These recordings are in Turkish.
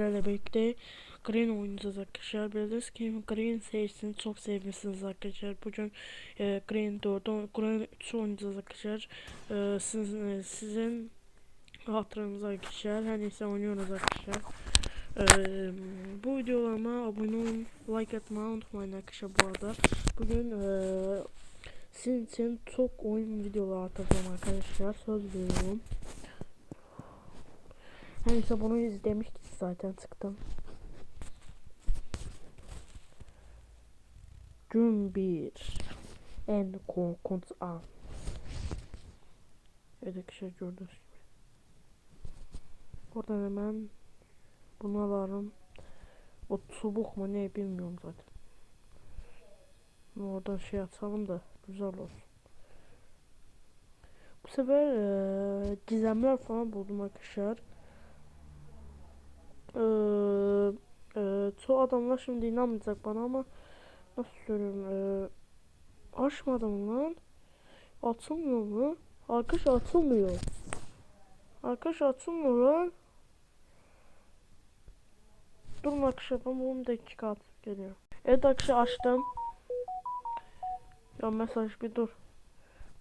sizlerle birlikte Green oynayacağız arkadaşlar. Bildiğiniz gibi Green serisini çok sevmişsiniz arkadaşlar. Bugün e, Green 4, Green 3 oynayacağız arkadaşlar. E, siz, e, sizin hatırınıza arkadaşlar. Her neyse oynuyoruz arkadaşlar. E, bu videolarıma abone olun, like atmayı unutmayın arkadaşlar bu arada. Bugün e, sizin için çok oyun videoları atacağım arkadaşlar. Söz veriyorum. Neyse bunu izlemiştik zaten çıktım. Gün 1 En korkunç an. Evet arkadaşlar gördüğünüz gibi. Oradan hemen Bunu alalım O çubuk mu ne bilmiyorum zaten. Oradan şey atalım da güzel olsun. Bu sefer eee gizemler falan buldum arkadaşlar e, çoğu adamlar şimdi inanmayacak bana ama nasıl söyleyeyim e, açmadım lan. Açılmıyor mu? Arkadaş açılmıyor arkadaş açılmıyor lan. Durun arkadaşlar ben bunu dakika atıp geliyor evet arkadaşlar açtım. Ya mesaj bir dur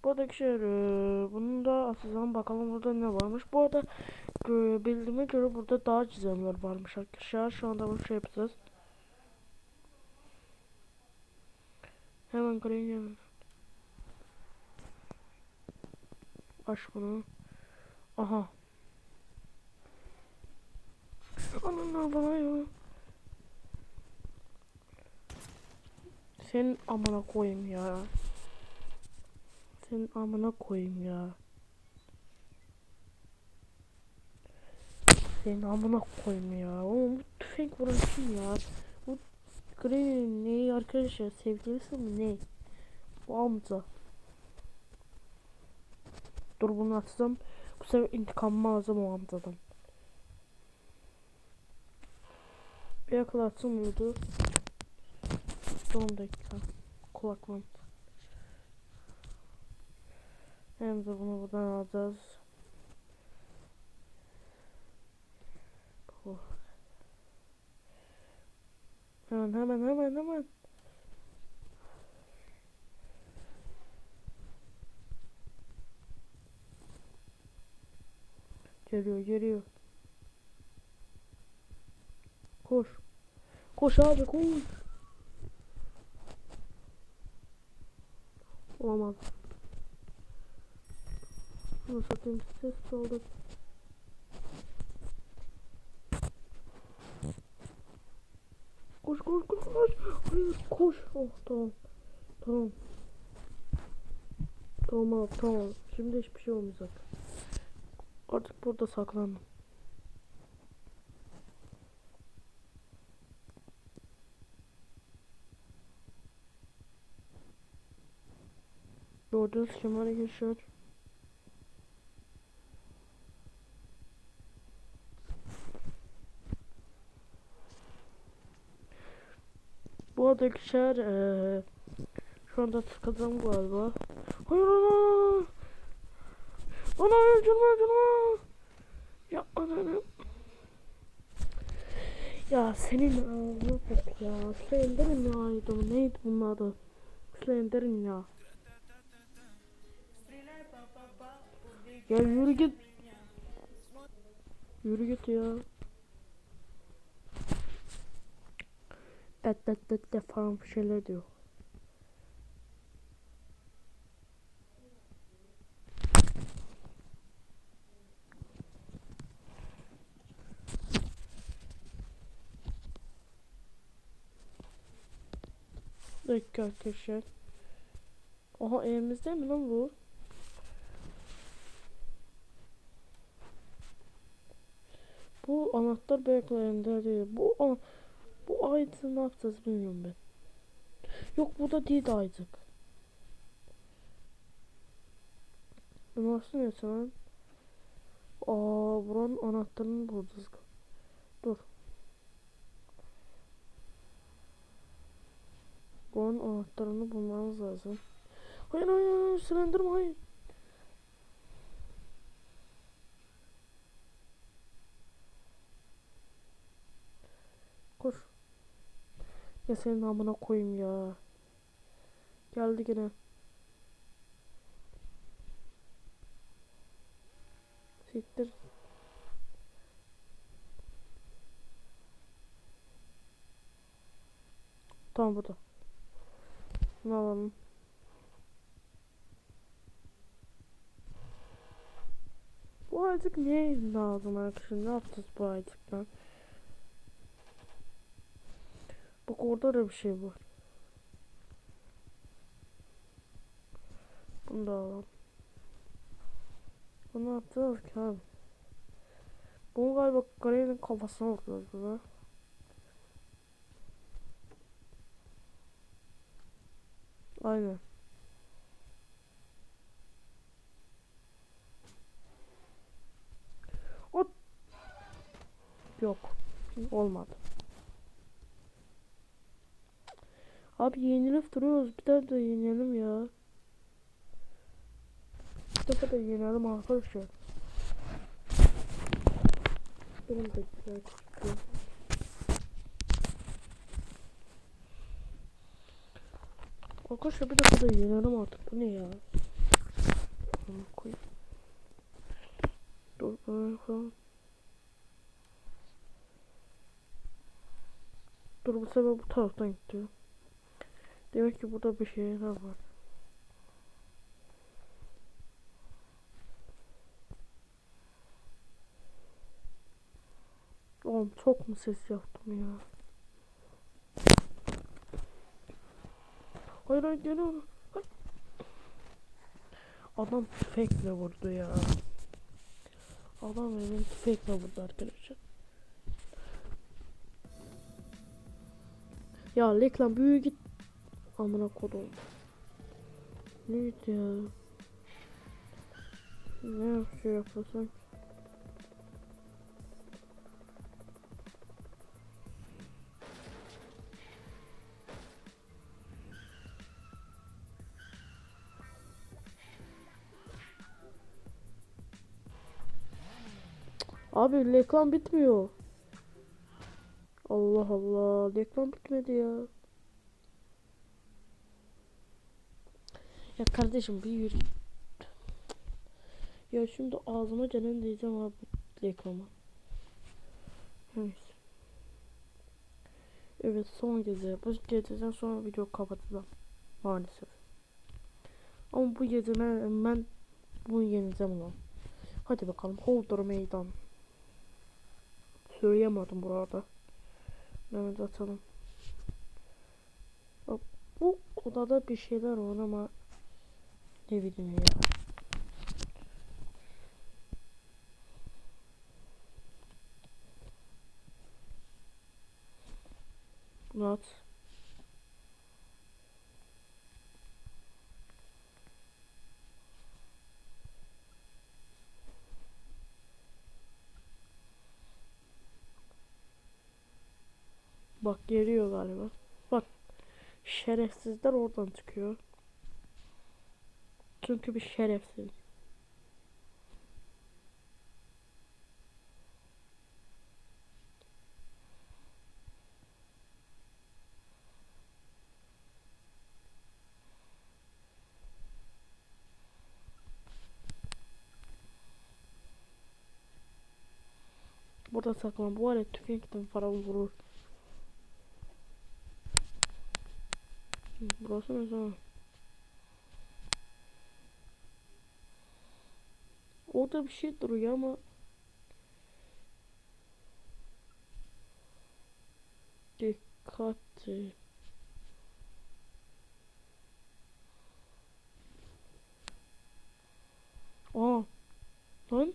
bu arada arkadaşlar e, bunu da atacağım bakalım burada ne varmış. Bu arada e, bildiğime göre burada daha çizimler varmış arkadaşlar. Şu anda bunu şey yapacağız. Hemen hemen. Aç bunu. Aha. Ananı bana ya. Senin amına koyayım ya senin amına koyayım ya. Senin amına koyayım ya. Oğlum bu tüfek vuran ya? Bu Green'in neyi arkadaşlar? Sevgilisi mi ne? Bu amca. Dur bunu atacağım. Bu sefer intikamımı alacağım o amcadan. Bir akıl atılmıyordu. Son dakika. Kulaklığım. Hem de bunu buradan alacağız. Oh. Hemen hemen hemen hemen. Geliyor geliyor. Koş. Koş abi koş. Olamaz. Bunu satayım ses oldu. Koş koş koş koş. Hayır koş. Oh tamam. Tamam. Tamam tamam. Şimdi hiçbir şey olmayacak. Artık burada saklandım. Gördüğünüz şemara geçiyor. Arkadaşlar eee şu anda tıkladım galiba. Hayır ana! Ana canıma canıma! Ya ananı. Ya senin ağzına bak ya. Slender'in ya aydı neydi bunun adı? Slender'in ya. Ya yürü git. Yürü git ya. Bet bet bet de falan bir şeyler diyor. Dakika arkadaşlar. Oha elimizde mi lan bu? Bu anahtar beklerinde değil. Bu an bu aydın ne yapacağız bilmiyorum ben. Yok bu da değil aydık. Bu nasıl ne sen? Aa buranın anahtarını bulacağız. Dur. Buranın anahtarını bulmamız lazım. Hayır hayır hayır silindirme hayır. Koş. Ya senin amına koyayım ya. Geldi gene. Siktir. Tamam burada. Bunu alalım. Bu ayıcık niye lazım arkadaşlar? Ne yapacağız bu ayıcıktan? Bak orada da bir şey var. Bunu da alalım. Bunu yapacağız ki abi? Bunu galiba karenin kafasına bakıyoruz burada. Aynen. O yok. Olmadı. Abi yenilip duruyoruz. Bir daha da yenelim ya. Bir defa da yenelim arkadaşlar. Benim de güzel çıktı. Arkadaşlar bir defa da yenelim artık. Bu ne ya? Bunu. Dur böyle falan. Dur bu sefer bu taraftan gidiyor. Demek ki burada bir şeyler var. Oğlum çok mu ses yaptım ya? Hayır hayır geliyor. Adam tüfekle vurdu ya. Adam benim tüfekle vurdu arkadaşlar. Ya reklam büyü git. Amına kodum. Neydi ya? Ne şey yapıyorsun? Abi reklam bitmiyor. Allah Allah. Reklam bitmedi ya. Ya kardeşim bir yürü. Ya şimdi ağzıma gelen diyeceğim abi reklama. Neyse. Evet son gece. Bu geceden sonra video kapatacağım. Maalesef. Ama bu gece ben, ben bunu yeneceğim lan. Hadi bakalım. Holder meydan. Söyleyemedim burada. Mehmet atalım. Bu odada bir şeyler var ama ne bileyim ya. Bunu at. Bak geliyor galiba. Bak şerefsizler oradan çıkıyor. Çünkü bir şerefsiz. Burada saklan. Bu alet tüfekten para vurur. Hı, Burası ne zaman? Orada bir şey duruyor ama dikkat. Aa, lan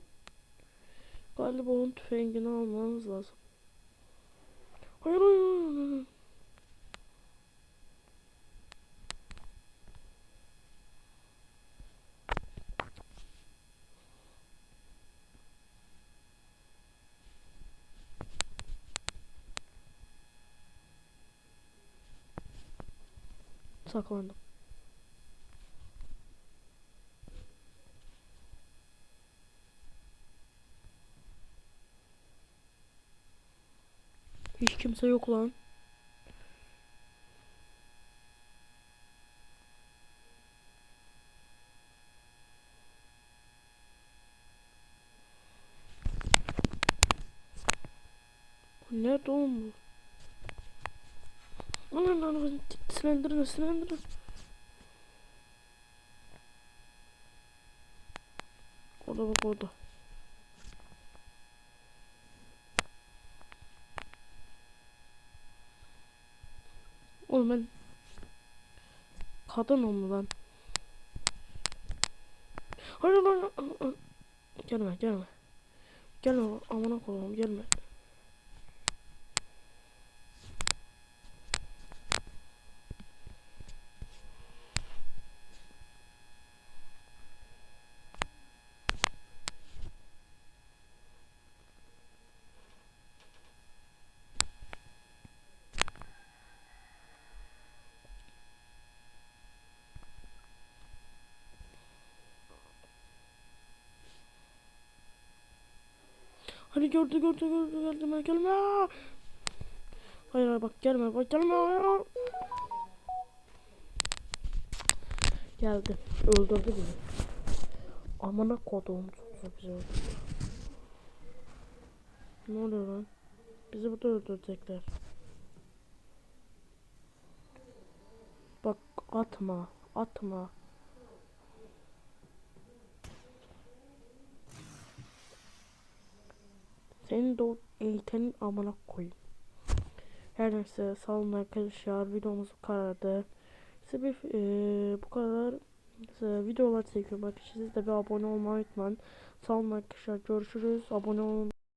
galiba onun tüfengini almamız lazım. Hayır hayır hayır. Saklandım. Hiç kimse yok lan. Nerede oğlum bu? Aman lan silendirin silendirin. Orada bak orada. Oğlum ben kadın mu lan? Hayır lan gelme gelme. Gelme amına koyayım gelme. Hadi gördü gördü gördü gelme gelme. Hayır hayır bak gelme bak gelme. Hayır. Geldi. Öldürdü bizi. Amına kodum bizi. Ne oluyor lan? Bizi burada öldürecekler. Bak atma atma. Senin de eğitenin amına koyayım. Her neyse sağ olun arkadaşlar videomuz bu kadardı. Size bir eee, bu kadar size videolar çekiyorum arkadaşlar. Siz de bir abone olmayı unutmayın. Sağ olun arkadaşlar görüşürüz. Abone olun.